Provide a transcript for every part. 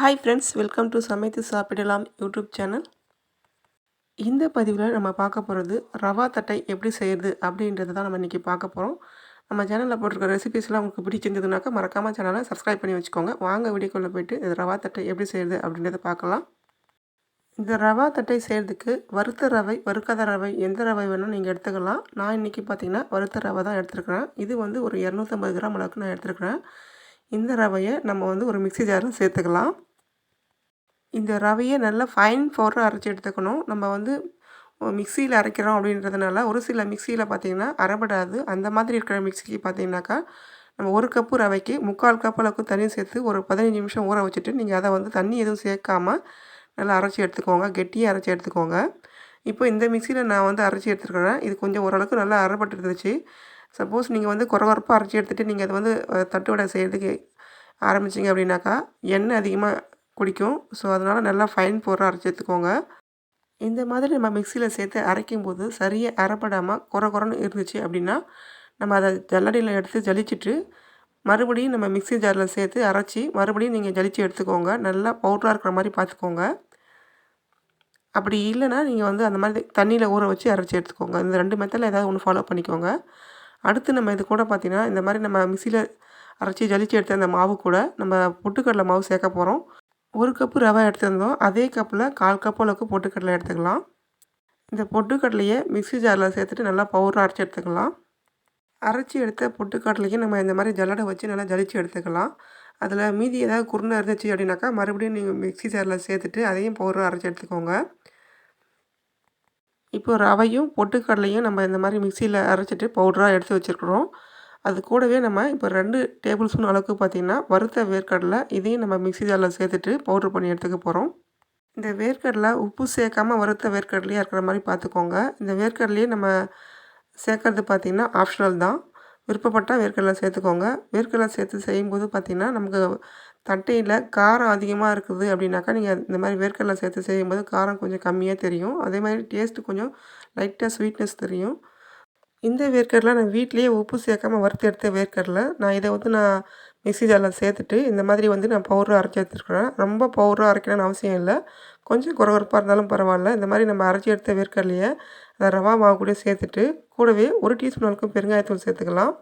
Hi friends welcome to சமைத்து சாப்பிடலாம் YouTube channel. இந்த பதிவில் நம்ம பார்க்க போகிறது ரவா தட்டை எப்படி செய்கிறது அப்படின்றத தான் நம்ம இன்றைக்கி பார்க்க போகிறோம் நம்ம சேனலில் போட்டிருக்க ரெசிபிஸ்லாம் உங்களுக்கு பிடிச்சிருந்ததுனாக்கா மறக்காமல் சேனலை சப்ஸ்கிரைப் பண்ணி வச்சுக்கோங்க. வாங்க வீடியோக்குள்ளே போயிட்டு இந்த ரவா தட்டை எப்படி செய்கிறது அப்படின்றத பார்க்கலாம். இந்த ரவா தட்டை செய்கிறதுக்கு வறுத்த ரவை வறுக்காத ரவை எந்த ரவை வேணும் நீங்கள் எடுத்துக்கலாம். நான் இன்றைக்கி பார்த்தீங்கன்னா வறுத்த ரவை தான் எடுத்துருக்கிறேன். இது வந்து ஒரு இரநூத்தம்பது கிராம் அளவுக்கு நான் எடுத்துருக்கிறேன். இந்த ரவையை நம்ம வந்து ஒரு மிக்சி ஜாரில் சேர்த்துக்கலாம். இந்த ரவையை நல்லா ஃபைன் பவுடராக அரைச்சி எடுத்துக்கணும். நம்ம வந்து மிக்சியில் அரைக்கிறோம் அப்படின்றதுனால ஒரு சில மிக்சியில் பார்த்திங்கன்னா அரைபடாது. அந்த மாதிரி இருக்கிற மிக்சிக்கு பார்த்திங்கனாக்கா நம்ம ஒரு கப்பு ரவைக்கு முக்கால் கப் அளவுக்கு தண்ணி சேர்த்து ஒரு பதினஞ்சு நிமிஷம் ஊற வச்சுட்டு நீங்கள் அதை வந்து தண்ணி எதுவும் சேர்க்காமல் நல்லா அரைச்சி எடுத்துக்கோங்க. கெட்டியாக அரைச்சி எடுத்துக்கோங்க. இப்போ இந்த மிக்சியில் நான் வந்து அரைச்சி எடுத்துருக்கிறேன். இது கொஞ்சம் ஓரளவுக்கு நல்லா அரைப்பட்டு இருந்துச்சு சப்போஸ் நீங்கள் வந்து குறவரப்பாக அரைச்சி எடுத்துகிட்டு நீங்கள் அதை வந்து தட்டு வடை செய்கிறதுக்கு ஆரம்பிச்சிங்க அப்படின்னாக்கா எண்ணெய் அதிகமாக குடிக்கும் ஸோ அதனால் நல்லா ஃபைன் போடுற அரைச்சி எடுத்துக்கோங்க. இந்த மாதிரி நம்ம மிக்சியில் சேர்த்து அரைக்கும் போது சரியாக அரைப்படாமல் குறை குறைன்னு இருந்துச்சு அப்படின்னா நம்ம அதை ஜல்லடியில் எடுத்து ஜலிச்சிட்டு மறுபடியும் நம்ம மிக்சி ஜாரில் சேர்த்து அரைச்சி மறுபடியும் நீங்கள் ஜலிச்சு எடுத்துக்கோங்க. நல்லா பவுட்ராக இருக்கிற மாதிரி பார்த்துக்கோங்க. அப்படி இல்லைன்னா நீங்கள் வந்து அந்த மாதிரி தண்ணியில் ஊற வச்சு அரைச்சி எடுத்துக்கோங்க. இந்த ரெண்டு மெத்தடில் ஏதாவது ஒன்று ஃபாலோ பண்ணிக்கோங்க. அடுத்து நம்ம இது கூட பார்த்திங்கன்னா இந்த மாதிரி நம்ம மிக்சியில் அரைச்சி ஜலிச்சு எடுத்த அந்த மாவு கூட நம்ம புட்டுக்கடலை மாவு சேர்க்க போகிறோம் ஒரு கப்பு ரவை எடுத்திருந்தோம். அதே கப்பில் கால் கப் அளவுக்கு பொட்டுக்கடலை எடுத்துக்கலாம். இந்த பொட்டுக்கடலையை மிக்சி ஜாரில் சேர்த்துட்டு நல்லா பவுடர் அரைச்சி எடுத்துக்கலாம். அரைச்சி எடுத்த பொட்டுக்கடலையும் நம்ம இந்த மாதிரி ஜல்லடை வச்சு நல்லா ஜலிச்சு எடுத்துக்கலாம். அதில் மீதி ஏதாவது குருணை இருந்துச்சு அப்படின்னாக்கா மறுபடியும் நீங்கள் மிக்சி ஜாரில் சேர்த்துட்டு அதையும் பவுடர் அரைச்சி எடுத்துக்கோங்க. இப்போ ரவையும் பொட்டுக்கடலையும் நம்ம இந்த மாதிரி மிக்சியில் அரைச்சிட்டு பவுடராக எடுத்து வச்சுருக்குறோம். அது கூடவே நம்ம இப்போ ரெண்டு டேபிள் ஸ்பூன் அளவுக்கு பார்த்திங்கன்னா வறுத்த வேர்க்கடலை இதையும் நம்ம மிக்சி ஜாரில் சேர்த்துட்டு பவுட்ரு பண்ணி எடுத்துக்க போகிறோம் இந்த வேர்க்கடலை உப்பு சேர்க்காமல் வறுத்த வேர்க்கடலையாக இருக்கிற மாதிரி பார்த்துக்கோங்க இந்த வேர்க்கடலையே நம்ம சேர்க்கறது பார்த்திங்கன்னா ஆப்ஷனல் தான். விருப்பப்பட்டால் வேர்க்கடலை சேர்த்துக்கோங்க. வேர்க்கடலை சேர்த்து செய்யும்போது பார்த்திங்கன்னா நமக்கு தட்டையில் காரம் அதிகமாக இருக்குது அப்படின்னாக்கா நீங்கள் இந்த மாதிரி வேர்க்கடலை சேர்த்து செய்யும்போது காரம் கொஞ்சம் கம்மியாக தெரியும். அதே மாதிரி டேஸ்ட்டு கொஞ்சம் லைட்டாக ஸ்வீட்னஸ் தெரியும். இந்த வேர்க்கடலை நான் வீட்லேயே உப்பு சேர்க்காமல் வறுத்து எடுத்த வேர்க்கடலை. நான் இதை வந்து நான் மிக்சி ஜாரில் சேர்த்துட்டு இந்த மாதிரி வந்து நான் பவுடர் அரைச்சி எடுத்துருக்குறேன். ரொம்ப பவுடராக அரைக்கணும்னு அவசியம் இல்லை. கொஞ்சம் குறகுறப்பாக இருந்தாலும் பரவாயில்ல. இந்த மாதிரி நம்ம அரைச்சி எடுத்த வேர்க்கடலையை அந்த ரவா மாவு கூட சேர்த்துட்டு கூடவே ஒரு டீஸ்பூன் அளவுக்கு பெருங்காயத்தூள் சேர்த்துக்கலாம்.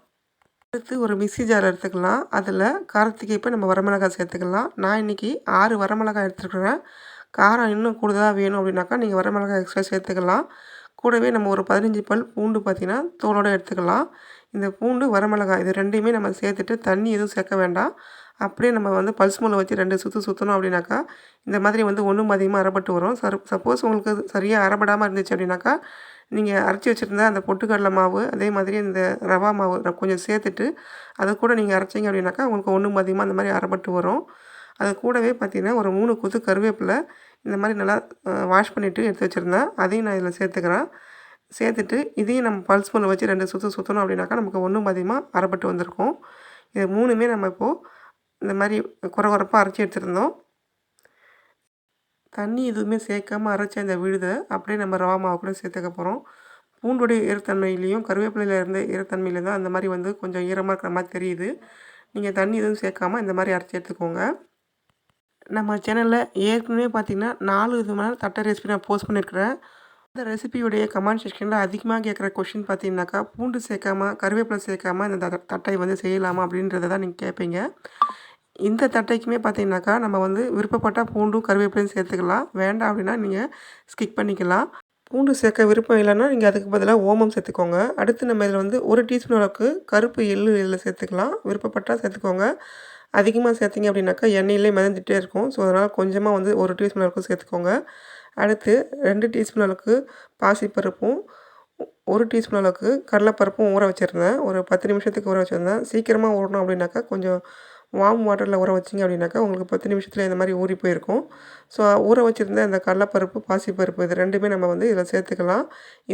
அடுத்து ஒரு மிக்சி ஜார் எடுத்துக்கலாம். அதில் காரத்துக்கு இப்போ நம்ம வரமிளகாய் சேர்த்துக்கலாம். நான் இன்றைக்கி ஆறு வரமிளகாய் எடுத்துருக்குறேன். காரம் இன்னும் கூடுதலாக வேணும் அப்படின்னாக்கா நீங்கள் வரமிளகாய் எக்ஸ்ட்ரா சேர்த்துக்கலாம். கூடவே நம்ம ஒரு பதினஞ்சு பல் பூண்டு பார்த்திங்கன்னா தோலோடு எடுத்துக்கலாம். இந்த பூண்டு வரமிளகாய் இது ரெண்டையுமே நம்ம சேர்த்துட்டு தண்ணி எதுவும் சேர்க்க வேண்டாம். அப்படியே நம்ம வந்து பல்ஸ் மூலம் வச்சு ரெண்டு சுற்று சுற்றணும் அப்படின்னாக்கா இந்த மாதிரி வந்து ஒன்றும் அதிகமாக அறப்பட்டு வரும். சர் சப்போஸ் உங்களுக்கு சரியாக அறப்படாமல் இருந்துச்சு அப்படின்னாக்கா நீங்கள் அரைச்சி வச்சுருந்தா அந்த பொட்டுக்கடலை மாவு அதே மாதிரி இந்த ரவா மாவு கொஞ்சம் சேர்த்துட்டு அதை கூட நீங்கள் அரைச்சிங்க அப்படின்னாக்கா உங்களுக்கு ஒன்றும் அதிகமாக அந்த மாதிரி அறப்பட்டு வரும். அது கூடவே பார்த்திங்கன்னா ஒரு மூணு கொத்து கருவேப்பிலை இந்த மாதிரி நல்லா வாஷ் பண்ணிவிட்டு எடுத்து வச்சுருந்தேன் அதையும் நான் இதில் சேர்த்துக்கிறேன். சேர்த்துட்டு இதையும் நம்ம பல்ஸ் மூலம் வச்சு ரெண்டு சுற்று சுற்றணும் அப்படின்னாக்கா நமக்கு ஒன்றும் அதிகமாக அறப்பட்டு வந்திருக்கும். இது மூணுமே நம்ம இப்போது இந்த மாதிரி குறை குறைப்பாக அரைச்சி எடுத்துருந்தோம். தண்ணி எதுவுமே சேர்க்காமல் அரைச்ச இந்த விழுதை அப்படியே நம்ம ரவா மாவு கூட சேர்த்துக்க போகிறோம் பூண்டுடைய ஈரத்தன்மையிலையும் கருவேப்பிலையில் இருந்த ஈரத்தன்மையில தான் அந்த மாதிரி வந்து கொஞ்சம் ஈரமாக இருக்கிற மாதிரி தெரியுது. நீங்கள் தண்ணி எதுவும் சேர்க்காமல் இந்த மாதிரி அரைச்சி எடுத்துக்கோங்க. நம்ம சேனலில் ஏற்கனவே பார்த்திங்கன்னா நாலு விதமான தட்டை ரெசிபி நான் போஸ்ட் பண்ணியிருக்கிறேன். அந்த ரெசிபியுடைய கமெண்ட் செக்ஷனில் அதிகமாக கேட்குற கொஷின் பார்த்தீங்கன்னாக்கா பூண்டு சேர்க்காமல் கருவேப்பிலை சேர்க்காமல் இந்த தட்டை வந்து செய்யலாமா அப்படின்றத தான் நீங்கள் கேட்பீங்க இந்த தட்டைக்குமே பார்த்தீங்கன்னாக்கா நம்ம வந்து விருப்பப்பட்டால் பூண்டும் கருவேப்பிலையும் சேர்த்துக்கலாம். வேண்டாம் அப்படின்னா நீங்கள் ஸ்கிப் பண்ணிக்கலாம். பூண்டு சேர்க்க விருப்பம் இல்லைன்னா நீங்கள் அதுக்கு பதிலாக ஓமம் சேர்த்துக்கோங்க. அடுத்து நம்ம இதில் வந்து ஒரு டீஸ்பூன் அளவுக்கு கருப்பு எள்ளு எள்ளில் சேர்த்துக்கலாம். விருப்பப்பட்டால் சேர்த்துக்கோங்க. அதிகமாக சேர்த்திங்க அப்படின்னாக்கா எண்ணெயிலே மிதந்துகிட்டே இருக்கும். ஸோ அதனால் கொஞ்சமாக வந்து ஒரு டீஸ்பூன் அளவுக்கு சேர்த்துக்கோங்க. அடுத்து ரெண்டு டீஸ்பூன் அளவுக்கு பாசிப்பருப்பும் ஒரு டீஸ்பூன் அளவுக்கு கடலைப்பருப்பும் ஊற வச்சுருந்தேன். ஒரு பத்து நிமிஷத்துக்கு ஊற வச்சுருந்தேன். சீக்கிரமாக ஊறணும் அப்படின்னாக்கா கொஞ்சம் வார்ம் வாட்டரில் ஊற வச்சிங்க அப்படின்னாக்கா உங்களுக்கு பத்து நிமிஷத்தில் இந்த மாதிரி ஊறி போயிருக்கும். ஸோ ஊற வச்சுருந்த அந்த கடலப்பருப்பு பாசிப்பருப்பு இது ரெண்டுமே நம்ம வந்து இதில் சேர்த்துக்கலாம்.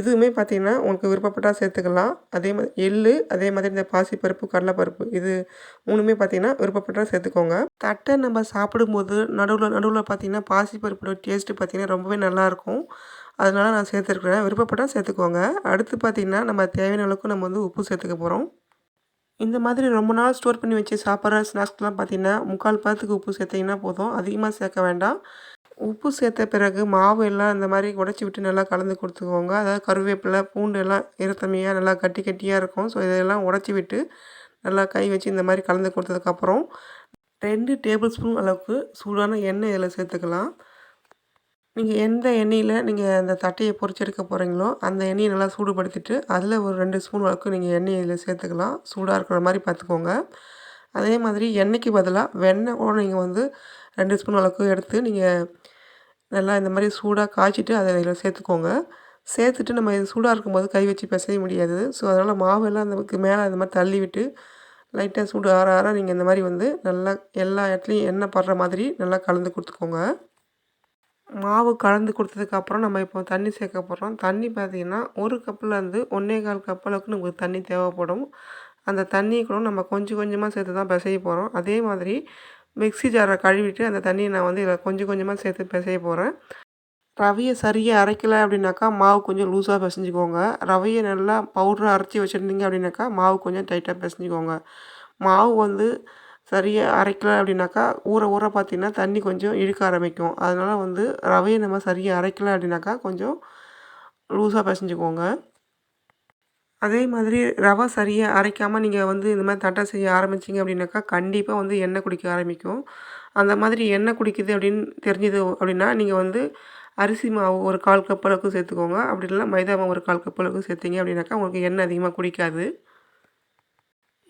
இதுவுமே பார்த்திங்கன்னா உங்களுக்கு விருப்பப்பட்டால் சேர்த்துக்கலாம். அதே மாதிரி எள் அதே மாதிரி இந்த பாசிப்பருப்பு கடலப்பருப்பு இது மூணுமே பார்த்திங்கன்னா விருப்பப்பட்டால் சேர்த்துக்கோங்க. தட்டை நம்ம சாப்பிடும்போது நடுவில் நடுவில் பார்த்திங்கன்னா பாசிப்பருப்போட டேஸ்ட்டு பார்த்திங்கன்னா ரொம்பவே நல்லாயிருக்கும். அதனால் நான் சேர்த்துருக்குறேன். விருப்பப்பட்டால் சேர்த்துக்கோங்க. அடுத்து பார்த்திங்கன்னா நம்ம தேவையான அளவுக்கு நம்ம வந்து உப்பு சேர்த்துக்க போகிறோம் இந்த மாதிரி ரொம்ப நாள் ஸ்டோர் பண்ணி வச்சு சாப்பிட்ற ஸ்நாக்ஸ்லாம் பார்த்தீங்கன்னா முக்கால் பதத்துக்கு உப்பு சேர்த்திங்கன்னா போதும். அதிகமாக சேர்க்க வேண்டாம். உப்பு சேர்த்த பிறகு மாவு எல்லாம் இந்த மாதிரி உடச்சி விட்டு நல்லா கலந்து கொடுத்துக்கோங்க. அதாவது கருவேப்பிலை பூண்டு எல்லாம் இறத்தமையாக நல்லா கட்டி கட்டியாக இருக்கும். ஸோ இதெல்லாம் உடச்சி விட்டு நல்லா கை வச்சு இந்த மாதிரி கலந்து கொடுத்ததுக்கப்புறம் ரெண்டு டேபிள் ஸ்பூன் அளவுக்கு சூடான எண்ணெய் இதில் சேர்த்துக்கலாம். நீங்கள் எந்த எண்ணெயில் நீங்கள் அந்த தட்டையை பொறிச்செடுக்க போகிறீங்களோ அந்த எண்ணெயை நல்லா சூடுபடுத்திட்டு அதில் ஒரு ரெண்டு ஸ்பூன் அளவுக்கு நீங்கள் எண்ணெய் இதில் சேர்த்துக்கலாம். சூடாக இருக்கிற மாதிரி பார்த்துக்கோங்க. அதே மாதிரி எண்ணெய்க்கு பதிலாக வெண்ணெய் கூட நீங்கள் வந்து ரெண்டு ஸ்பூன் அளவுக்கு எடுத்து நீங்கள் நல்லா இந்த மாதிரி சூடாக காய்ச்சிட்டு அதை இதில் சேர்த்துக்கோங்க. சேர்த்துட்டு நம்ம இது சூடாக இருக்கும்போது கை வச்சு பிசைய முடியாது. ஸோ அதனால் மாவெல்லாம் நமக்கு மேலே அந்த மாதிரி தள்ளி விட்டு லைட்டாக சூடு ஆற ஆற நீங்கள் இந்த மாதிரி வந்து நல்லா எல்லா இடத்துலையும் எண்ணெய் படுற மாதிரி நல்லா கலந்து கொடுத்துக்கோங்க. மாவு கலந்து கொடுத்ததுக்கப்புறம் நம்ம இப்போ தண்ணி சேர்க்க போகிறோம் தண்ணி பார்த்திங்கன்னா ஒரு கப்புலேருந்து ஒன்றே கால் கப் அளவுக்கு நமக்கு தண்ணி தேவைப்படும். அந்த தண்ணியை கூட நம்ம கொஞ்சம் கொஞ்சமாக சேர்த்து தான் பிசைய போகிறோம் அதே மாதிரி மிக்ஸி ஜாரை கழுவிட்டு அந்த தண்ணியை நான் வந்து இதில் கொஞ்சம் கொஞ்சமாக சேர்த்து பிசைய போகிறேன் ரவையை சரியாக அரைக்கலை அப்படின்னாக்கா மாவு கொஞ்சம் லூஸாக பிசைஞ்சிக்கோங்க. ரவையை நல்லா பவுடராக அரைச்சி வச்சுருந்தீங்க அப்படின்னாக்கா மாவு கொஞ்சம் டைட்டாக பிசைஞ்சிக்கோங்க. மாவு வந்து சரியாக அரைக்கலை அப்படின்னாக்கா ஊற ஊற பார்த்திங்கன்னா தண்ணி கொஞ்சம் இழுக்க ஆரம்பிக்கும். அதனால் வந்து ரவையை நம்ம சரியாக அரைக்கலை அப்படின்னாக்கா கொஞ்சம் லூஸாக பிசைஞ்சிக்கோங்க. அதே மாதிரி ரவை சரியாக அரைக்காமல் நீங்கள் வந்து இந்த மாதிரி தட்டை செய்ய ஆரம்பிச்சிங்க அப்படின்னாக்கா கண்டிப்பாக வந்து எண்ணெய் குடிக்க ஆரம்பிக்கும். அந்த மாதிரி எண்ணெய் குடிக்குது அப்படின்னு தெரிஞ்சது அப்படின்னா நீங்கள் வந்து அரிசி மாவு ஒரு கால் கப் அளவுக்கு சேர்த்துக்கோங்க. அப்படி இல்லைனா மைதா மாவு ஒரு கால் கப் அளவுக்கு சேர்த்திங்க அப்படின்னாக்கா உங்களுக்கு எண்ணெய் அதிகமாக குடிக்காது.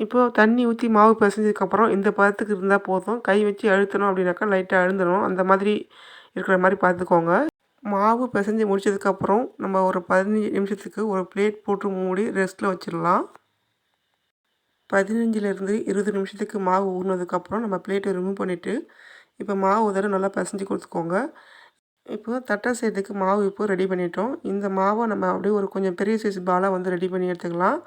இப்போது தண்ணி ஊற்றி மாவு பிசைஞ்சதுக்கப்புறம் இந்த பதத்துக்கு இருந்தால் போதும். கை வச்சு அழுத்தணும் அப்படின்னாக்கா லைட்டாக அழுந்தணும். அந்த மாதிரி இருக்கிற மாதிரி பார்த்துக்கோங்க. மாவு பிசைஞ்சு முடித்ததுக்கப்புறம் நம்ம ஒரு பதினஞ்சு நிமிஷத்துக்கு ஒரு பிளேட் போட்டு மூடி ரெஸ்ட்டில் வச்சிடலாம். பதினஞ்சுலேருந்து இருபது நிமிஷத்துக்கு மாவு ஊறினதுக்கப்புறம் நம்ம பிளேட்டை ரிமூவ் பண்ணிவிட்டு இப்போ மாவு உதர நல்லா பிசைஞ்சு கொடுத்துக்கோங்க. இப்போ தட்டை செய்கிறதுக்கு மாவு இப்போ ரெடி பண்ணிட்டோம். இந்த மாவை நம்ம அப்படியே ஒரு கொஞ்சம் பெரிய சைஸ் பாலாக வந்து ரெடி பண்ணி எடுத்துக்கலாம்.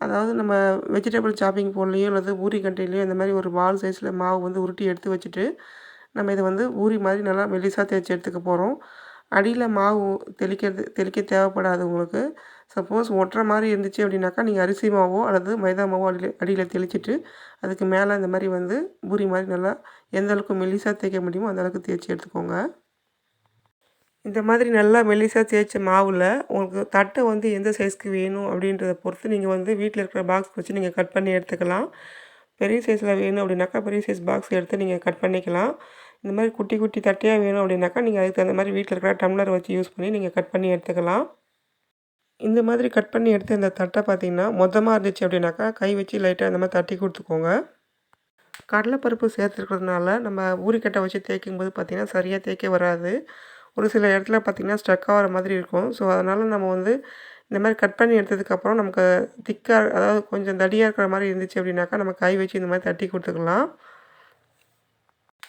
அதாவது நம்ம வெஜிடபிள் சாப்பிங் போன்லேயோ அல்லது ஊரி கண்டையிலையோ இந்த மாதிரி ஒரு பால் சைஸில் மாவு வந்து உருட்டி எடுத்து வச்சுட்டு நம்ம இதை வந்து ஊரி மாதிரி நல்லா மெலிசாக தேய்ச்சி எடுத்துக்க போகிறோம் அடியில் மாவு தெளிக்கிறது தெளிக்க தேவைப்படாது உங்களுக்கு. சப்போஸ் ஒட்டுற மாதிரி இருந்துச்சு அப்படின்னாக்கா நீங்கள் அரிசி மாவோ அல்லது மைதா மாவோ அடியில் அடியில் தெளிச்சிட்டு அதுக்கு மேலே இந்த மாதிரி வந்து பூரி மாதிரி நல்லா எந்த அளவுக்கு மெல்லிசாக தேய்க்க முடியுமோ அந்த அளவுக்கு தேய்ச்சி எடுத்துக்கோங்க. இந்த மாதிரி நல்லா மெல்லிசாக தேய்ச்ச மாவில் உங்களுக்கு தட்டை வந்து எந்த சைஸ்க்கு வேணும் அப்படின்றத பொறுத்து நீங்கள் வந்து வீட்டில் இருக்கிற பாக்ஸ் வச்சு நீங்கள் கட் பண்ணி எடுத்துக்கலாம். பெரிய சைஸில் வேணும் அப்படின்னாக்கா பெரிய சைஸ் பாக்ஸ் எடுத்து நீங்கள் கட் பண்ணிக்கலாம். இந்த மாதிரி குட்டி குட்டி தட்டையாக வேணும் அப்படின்னாக்கா நீங்கள் அதுக்கு தகுந்த மாதிரி வீட்டில் இருக்கிற டம்ளர் வச்சு யூஸ் பண்ணி நீங்கள் கட் பண்ணி எடுத்துக்கலாம். இந்த மாதிரி கட் பண்ணி எடுத்து இந்த தட்டை பார்த்திங்கன்னா மொத்தமாக இருந்துச்சு அப்படின்னாக்கா கை வச்சு லைட்டாக இந்த மாதிரி தட்டி கொடுத்துக்கோங்க. கடலைப்பருப்பு சேர்த்துருக்கிறதுனால நம்ம ஊறிக்கட்டை வச்சு தேய்க்கும் போது பார்த்திங்கன்னா சரியாக தேய்க்க வராது. ஒரு சில இடத்துல பார்த்திங்கன்னா ஸ்ட்ரக் ஆகிற மாதிரி இருக்கும். ஸோ அதனால் நம்ம வந்து இந்த மாதிரி கட் பண்ணி எடுத்ததுக்கப்புறம் நமக்கு திக்காக அதாவது கொஞ்சம் தடியாக இருக்கிற மாதிரி இருந்துச்சு அப்படின்னாக்கா நம்ம கை வச்சு இந்த மாதிரி தட்டி கொடுத்துக்கலாம்.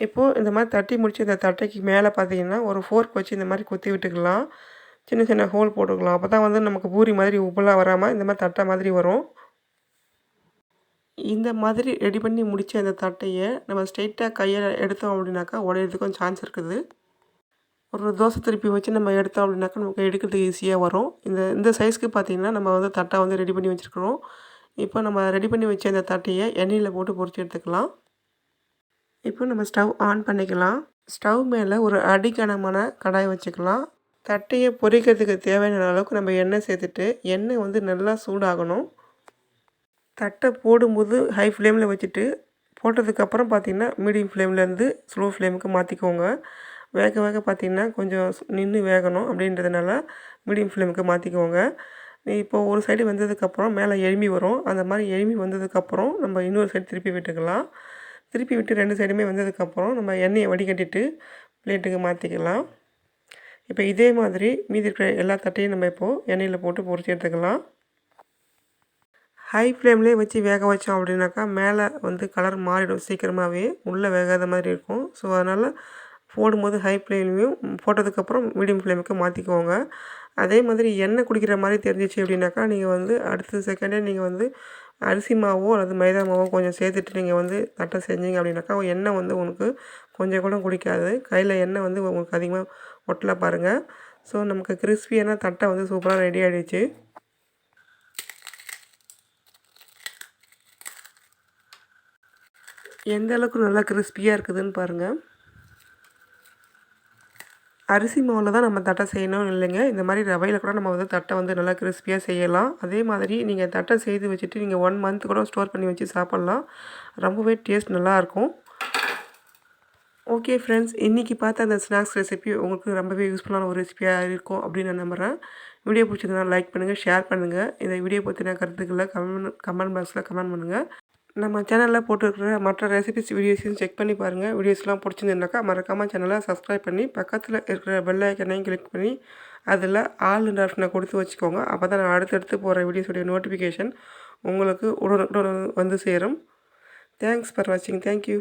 இப்போது இந்த மாதிரி தட்டி முடிச்சு இந்த தட்டைக்கு மேலே பார்த்தீங்கன்னா ஒரு ஃபோர்க் வச்சு இந்த மாதிரி குத்தி விட்டுக்கலாம். சின்ன சின்ன ஹோல் போட்டுக்கலாம். அப்போ தான் வந்து நமக்கு பூரி மாதிரி உப்புலாம் வராமல் இந்த மாதிரி தட்டை மாதிரி வரும். இந்த மாதிரி ரெடி பண்ணி முடித்த அந்த தட்டையை நம்ம ஸ்ட்ரெயிட்டாக கையில் எடுத்தோம் அப்படின்னாக்கா உடையிறதுக்கும் சான்ஸ் இருக்குது. ஒரு தோசை திருப்பி வச்சு நம்ம எடுத்தோம் அப்படின்னாக்கா நமக்கு எடுக்கிறதுக்கு ஈஸியாக வரும். இந்த இந்த சைஸ்க்கு பார்த்திங்கன்னா நம்ம வந்து தட்டை வந்து ரெடி பண்ணி வச்சுருக்குறோம். இப்போ நம்ம ரெடி பண்ணி வச்ச அந்த தட்டையை எண்ணெயில் போட்டு பொறிச்சு எடுத்துக்கலாம். இப்போ நம்ம ஸ்டவ் ஆன் பண்ணிக்கலாம். ஸ்டவ் மேலே ஒரு அடிக்கனமான கடாய் வச்சுக்கலாம். தட்டையை பொரிக்கிறதுக்கு தேவையான அளவுக்கு நம்ம எண்ணெய் சேர்த்துட்டு எண்ணெய் வந்து நல்லா சூடாகணும். தட்டை போடும்போது ஹை ஃப்ளேமில் வச்சுட்டு போட்டதுக்கப்புறம் பார்த்திங்கன்னா மீடியம் ஃப்ளேம்லேருந்து ஸ்லோ ஃப்ளேமுக்கு மாற்றிக்கோங்க வேக வேக பார்த்திங்கன்னா கொஞ்சம் நின்று வேகணும் அப்படின்றதுனால மீடியம் ஃப்ளேமுக்கு மாற்றிக்கோங்க இப்போ ஒரு சைடு வந்ததுக்கப்புறம் மேலே எலும்பி வரும். அந்த மாதிரி எலும்பி வந்ததுக்கப்புறம் நம்ம இன்னொரு சைடு திருப்பி விட்டுக்கலாம். திருப்பி விட்டு ரெண்டு சைடுமே வந்ததுக்கப்புறம் நம்ம எண்ணெயை வடிகட்டிட்டு பிளேட்டுக்கு மாற்றிக்கலாம் இப்போ இதே மாதிரி மீதி இருக்கிற எல்லா தட்டையும் நம்ம இப்போது எண்ணெயில் போட்டு பொறிச்சு எடுத்துக்கலாம். ஹை ஃப்ளேம்லேயே வச்சு வேக வச்சோம் அப்படின்னாக்கா மேலே வந்து கலர் மாறிடும் சீக்கிரமாகவே உள்ளே வேகாத மாதிரி இருக்கும். ஸோ அதனால் போடும்போது ஹை ஃப்ளேம்லையும் போட்டதுக்கப்புறம் மீடியம் ஃப்ளேமுக்கு மாற்றிக்கோங்க அதே மாதிரி எண்ணெய் குடிக்கிற மாதிரி தெரிஞ்சிச்சு அப்படின்னாக்கா நீங்கள் வந்து அடுத்த செகண்டே நீங்கள் வந்து அரிசி மாவோ அல்லது மைதா மாவோ கொஞ்சம் சேர்த்துட்டு நீங்கள் வந்து தட்டை செஞ்சீங்க அப்படின்னாக்கா எண்ணெய் வந்து உங்களுக்கு கொஞ்சம் கூட குடிக்காது. கையில் எண்ணெய் வந்து உங்களுக்கு அதிகமாக ஒட்டலை பாருங்கள் ஸோ நமக்கு கிறிஸ்பியான தட்டை வந்து சூப்பராக ரெடி ஆகிடுச்சு எந்த அளவுக்கு நல்லா கிறிஸ்பியாக இருக்குதுன்னு பாருங்கள் அரிசி மாவில் தான் நம்ம தட்டை செய்யணும்னு இல்லைங்க. இந்த மாதிரி ரவையில் கூட நம்ம வந்து தட்டை வந்து நல்லா கிறிஸ்பியாக செய்யலாம். அதே மாதிரி நீங்கள் தட்டை செய்து வச்சுட்டு நீங்கள் ஒன் மந்த் கூட ஸ்டோர் பண்ணி வச்சு சாப்பிட்லாம். ரொம்பவே டேஸ்ட் நல்லாயிருக்கும் ஓகே ஃப்ரெண்ட்ஸ் இன்றைக்கி பார்த்த அந்த ஸ்நாக்ஸ் ரெசிபி உங்களுக்கு ரொம்பவே யூஸ்ஃபுல்லான ஒரு ரெசிபியாக இருக்கும் அப்படின்னு நான் நம்புகிறேன் வீடியோ பிடிச்சதுனா லைக் பண்ணுங்கள் ஷேர் பண்ணுங்கள் இந்த வீடியோ பற்றின கருத்துக்களை கமெண்ட் கமெண்ட் பாக்ஸில் கமெண்ட் பண்ணுங்கள் நம்ம சேனலில் போட்டுருக்கிற மற்ற ரெசிபிஸ் வீடியோஸையும் செக் பண்ணி பாருங்கள் வீடியோஸ்லாம் பிடிச்சிருந்துனாக்கா மறக்காமல் சேனலை சப்ஸ்கிரைப் பண்ணி பக்கத்தில் இருக்கிற பெல் ஐக்கனையும் கிளிக் பண்ணி அதில் ஆல் ஆப்ஷனை கொடுத்து வச்சுக்கோங்க. அப்போ தான் நான் அடுத்தடுத்து போகிற வீடியோஸுடைய நோட்டிஃபிகேஷன் உங்களுக்கு உடனுக்குடன் வந்து சேரும். தேங்க்ஸ் ஃபார் வாட்சிங் தேங்க்யூ